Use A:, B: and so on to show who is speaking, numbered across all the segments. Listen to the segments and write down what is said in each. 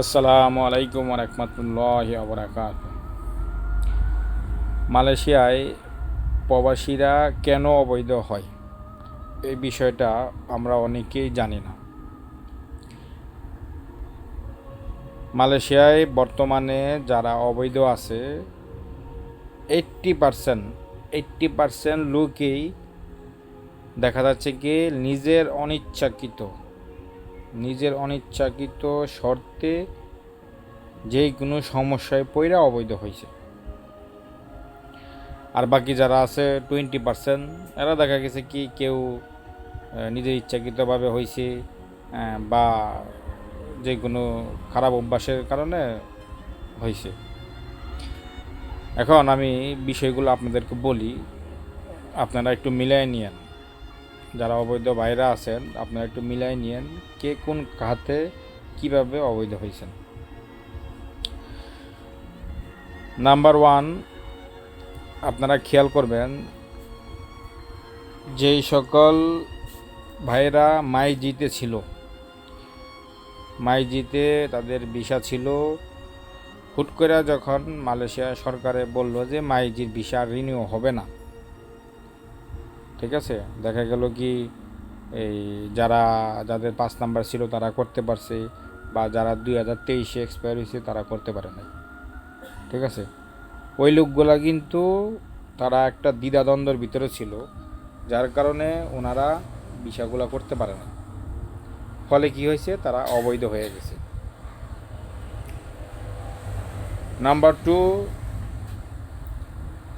A: আসসালামু আলাইকুম রহমতুল্লাহ আবরাকাত মালয়েশিয়ায় প্রবাসীরা কেন অবৈধ হয়? এই বিষয়টা আমরা অনেকেই জানি না। মালয়েশিয়ায় বর্তমানে যারা অবৈধ আছে এইট্টি পারসেন্ট এইট্টি পারসেন্ট লোকেই দেখা যাচ্ছে কি নিজের অনিচ্ছাকৃত নিজের অনিচ্ছাকৃত শর্তে যে কোনো সমস্যায় পইরা অবৈধ হয়েছে আর বাকি যারা আছে টোয়েন্টি পার্সেন্ট এরা দেখা গেছে কি কেউ নিজের ইচ্ছাকৃতভাবে হয়েছে বা যে কোনো খারাপ অভ্যাসের কারণে হয়েছে এখন আমি বিষয়গুলো আপনাদেরকে বলি, আপনারা একটু মিলাই নিয়েন। যারা অবৈধ বাইরে আছেন, আপনারা একটু মিলাই নিয়েন কে কোন খাতে কীভাবে অবৈধ হয়েছেন। নাম্বার ওয়ান, আপনারা খেয়াল করবেন যেই সকল ভাইরা মাই জিতে ছিল। মাই জিতে তাদের ভিসা ছিল। হুট করে যখন মালয়েশিয়া সরকারে বলল যে মাইজির ভিসা রিনিউ হবে না ঠিক আছে? দেখা গেল কি, এই যারা, যাদের পাঁচ নাম্বার ছিল তারা করতে পারছে, বা যারা দুই হাজার তেইশে এক্সপায়ার হয়েছে তারা করতে পারে নাই। ঠিক আছে? ওই লোকগুলা কিন্তু তারা একটা দ্বিধাদ্বন্দ্বের ভিতরে ছিল, যার কারণে ওনারা বিষয়গুলো করতে পারে না ফলে কি হয়েছে? তারা অবৈধ হয়ে গেছে। নাম্বার টু,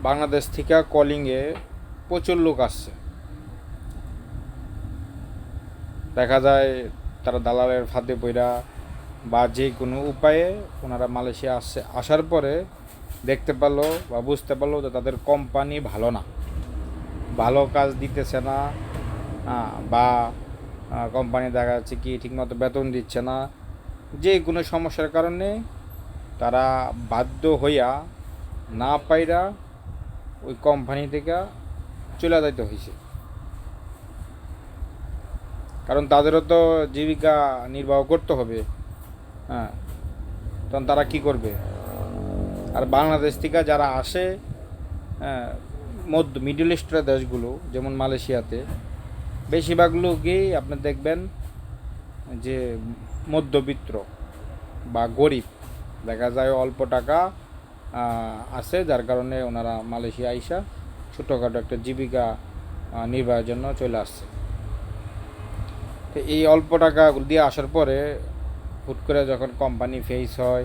A: বাংলাদেশ থেকে কলিংয়ে প্রচুর লোক আসছে। দেখা যায় তারা দালালের ফাঁদে পইরা বা যে কোনো উপায়ে ওনারা মালয়েশিয়া আসছে। আসার পরে দেখতে পারল বা বুঝতে পারল যে তাদের কোম্পানি ভালো না। ভালো কাজ দিতেছে না বা কোম্পানি দেখা যাচ্ছে কি ঠিকমতো বেতন দিচ্ছে না। যে কোনো সমস্যার কারণে তারা বাধ্য হইয়া না পাইরা ওই কোম্পানি থেকে চলে যাইতে হয়েছে। কারণ তাদেরও তো জীবিকা নির্বাহ করতে হবে। হ্যাঁ তখন তারা কি করবে? আর বাংলাদেশ থেকে যারা আসে হ্যাঁ, মধ্য মিডল ইস্টের দেশগুলো যেমন মালয়েশিয়াতে বেশিরভাগ লোকই আপনি দেখবেন যে মধ্যবিত্ত বা গরিব। দেখা যায় অল্প টাকা আছে যার কারণে ওনারা মালয়েশিয়া আইসা ছোটোখাটো একটা জীবিকা নির্বাহের জন্য চলে আসছে। তো এই অল্প টাকা দিয়ে আসার পরে হুট করে যখন কোম্পানি ফেস হয়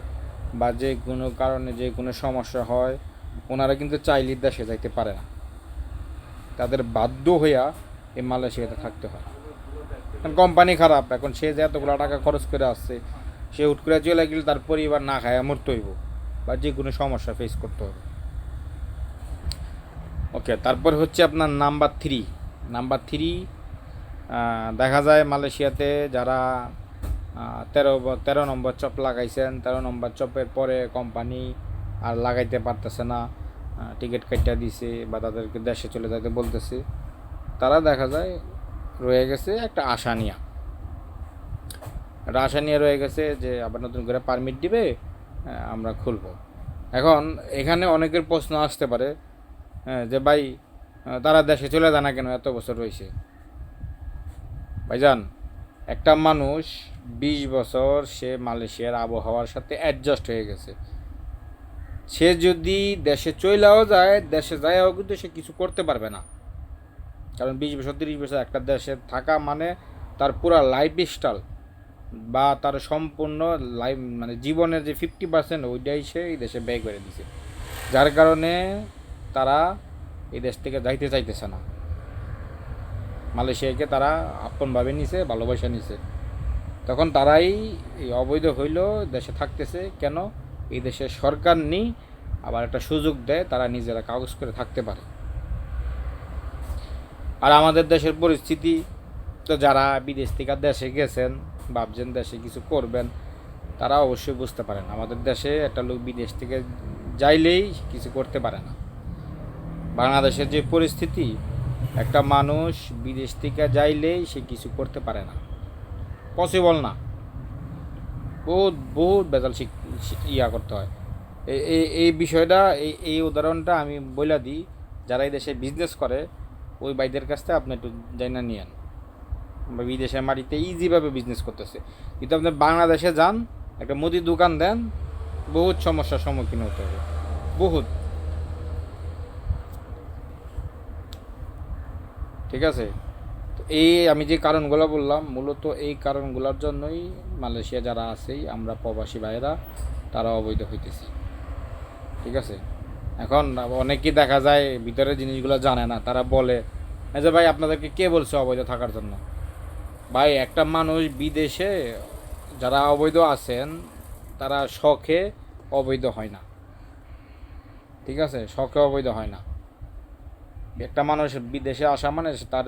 A: বা যে কোনো কারণে যে কোনো সমস্যা হয়, ওনারা কিন্তু চাইলে দেশে যাইতে পারে না। তাদের বাধ্য হইয়া এই মালয়েশিয়াতে থাকতে হয়। কারণ কোম্পানি খারাপ, এখন সে যে এতগুলো টাকা খরচ করে আসছে, সে হুট করে চলে গেলে তার পরিবার না খায় মরতে হইব বা যে কোনো সমস্যা ফেস করতে হবে ওকে তারপর হচ্ছে আপনার নাম্বার থ্রি নাম্বার থ্রি দেখা যায় মালয়েশিয়াতে যারা তেরো তেরো নম্বর চপ লাগাইছেন, তেরো নম্বর চপের পরে কোম্পানি আর লাগাইতে পারতেছে না টিকিট কাটা দিছে বা তাদেরকে দেশে চলে যেতে বলতেছে। তারা দেখা যায় রয়ে গেছে একটা আশা নিয়া। একটা আশা নিয়ে রয়ে গেছে যে আবার নতুন করে পারমিট দিবে আমরা খুলব। এখন এখানে অনেকের প্রশ্ন আসতে পারে যে ভাই তারা দেশে চলে যায় না কেন? এত বছর রয়েছে। ভাইজান, একটা মানুষ বিশ বছর সে মালয়েশিয়ার আবহাওয়ার সাথে অ্যাডজাস্ট হয়ে গেছে। সে যদি দেশে চইলাও যায়, দেশে যায়ও কিন্তু সে কিছু করতে পারবে না। কারণ বিশ বছর, তিরিশ বছর একটা দেশে থাকা মানে তার পুরা লাইফ স্টাইল বা তার সম্পূর্ণ লাইফ মানে জীবনের যে ফিফটি পার্সেন্ট ওইটাই সে এই দেশে ব্যয় করে দিছে। যার কারণে তারা এই দেশ থেকে যাইতে চাইতেছে না। মালয়েশিয়াকে তারা আপনভাবে নিছে, ভালোবাসা নিছে। তখন তারাই এই অবৈধ হইল, দেশে থাকতেছে। কেন? এই দেশের সরকার নেই, আবার একটা সুযোগ দেয়, তারা নিজেরা কাগজ করে থাকতে পারে। আর আমাদের দেশের পরিস্থিতি তো যারা বিদেশ থেকে দেশে গেছেন, ভাবছেন দেশে কিছু করবেন, তারা অবশ্যই বুঝতে পারেন। আমাদের দেশে একটা লোক বিদেশ থেকে যাইলেই কিছু করতে পারে না। বাংলাদেশের যে পরিস্থিতি, একটা মানুষ বিদেশ থেকে যাইলেই সে কিছু করতে পারে না। পসিবল না। বহুত বহুত বেজাল ইয়া করতে হয়। এই এই- বিষয়টা, এই এই উদাহরণটা আমি বইলা দিই। যারা এই দেশে বিজনেস করে, ওই বাইদের কাছ থেকে আপনি একটু জানা নিয়েন। বিদেশের মাটিতে ইজিভাবে বিজনেস করতেছে। কিন্তু আপনি বাংলাদেশে যান, একটা মুদির দোকান দেন, বহুত সমস্যার সম্মুখীন হতে হবে। বহুত। ঠিক আছে? তো এই আমি যে কারণগুলো বললাম, মূলত এই কারণগুলোর জন্যই মালয়েশিয়া যারা আছেই আমরা প্রবাসী ভাইয়েরা, তারা অবৈধ হইতেছি। ঠিক আছে? এখন অনেকেই দেখা যায়, ভিতরের জিনিসগুলো জানে না, তারা বলে যে ভাই, আপনাদেরকে কে বলছে অবৈধ থাকার জন্য? ভাই, একটা মানুষ বিদেশে যারা অবৈধ আছেন, তারা শখে অবৈধ হয় না। ঠিক আছে? শখে অবৈধ হয় না। একটা মানুষ বিদেশে আসা মানে তার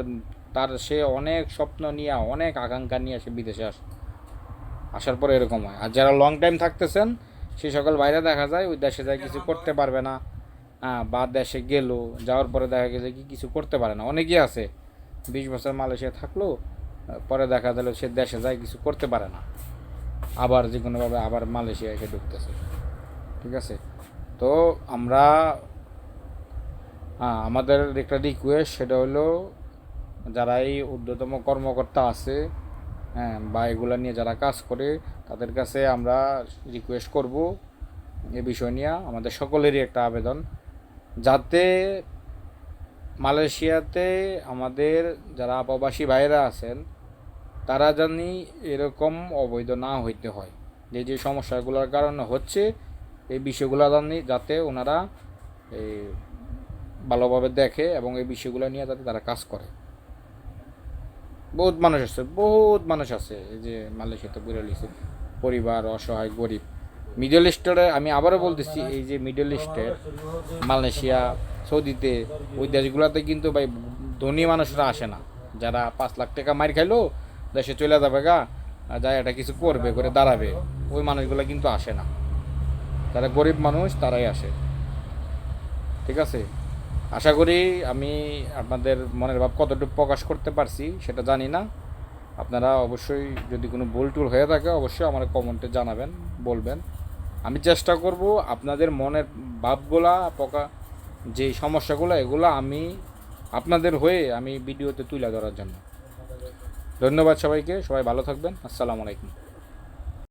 A: তার সে অনেক স্বপ্ন নিয়ে, অনেক আকাঙ্ক্ষা নিয়ে সে বিদেশে আসে, আসার পরে এরকম হয়। আর যারা লং টাইম থাকতেছেন, সে সকল বাইরে দেখা যায়, ওই দেশে যায় কিছু করতে পারবে না। হ্যাঁ বা দেশে গেল, যাওয়ার পরে দেখা গেছে কি কিছু করতে পারে না। অনেকেই আছে, বিশ বছর মালয়েশিয়া থাকল, পরে দেখা গেল সে দেশে যায় কিছু করতে পারে না। আবার যে কোনোভাবে আবার মালয়েশিয়া এসে ঢুকতেছে। ঠিক আছে? তো আমরা আমাদের একটা রিকোয়েস্ট সেটা হলো যারা এই ঊর্ধ্বতম কর্মকর্তা আছে হ্যাঁ বা এগুলো নিয়ে যারা কাজ করে, তাদের কাছে আমরা রিকোয়েস্ট করব এ বিষয় নিয়ে, আমাদের সকলেরই একটা আবেদন। যাতে মালয়েশিয়াতে আমাদের যারা প্রবাসী ভাইরা আছেন, তারা জানি এরকম অবৈধ না হইতে হয়। যে যে সমস্যাগুলোর কারণে হচ্ছে, এই বিষয়গুলো জানি, যাতে ওনারা এই ভালোভাবে দেখে এবং এই বিষয়গুলো নিয়ে যাতে তারা কাজ করে। বহুত মানুষ আছে, বহুত মানুষ আছে। এই যে মালয়েশিয়াতে বুড়ে লিখছে পরিবার, অসহায়, গরিব। মিডল ইস্টের আমি আবারও বলতেছি, এই যে মিডল ইস্টের মালয়েশিয়া, সৌদিতে, ওই দেশগুলোতে কিন্তু ভাই ধনী মানুষরা আসে না। যারা পাঁচ লাখ টাকা মার খাইলো, দেশে চলে যাবে গা যায় এটা কিছু করবে, করে দাঁড়াবে, ওই মানুষগুলো কিন্তু আসে না। যারা গরিব মানুষ, তারাই আসে। ঠিক আছে? আশা করি আমি আপনাদের মনের ভাব কতটুকু প্রকাশ করতে পারছি সেটা জানি না। আপনারা অবশ্যই যদি কোনো ভুল টুল হয়ে থাকে অবশ্যই আমার কমেন্টে জানাবেন, বলবেন। আমি চেষ্টা করব আপনাদের মনের ভাবগুলা, পকা যে সমস্যাগুলো, এগুলো আমি আপনাদের হয়ে আমি ভিডিওতে তুলে ধরার জন্য। ধন্যবাদ সবাইকে, সবাই ভালো থাকবেন। আসসালামু আলাইকুম।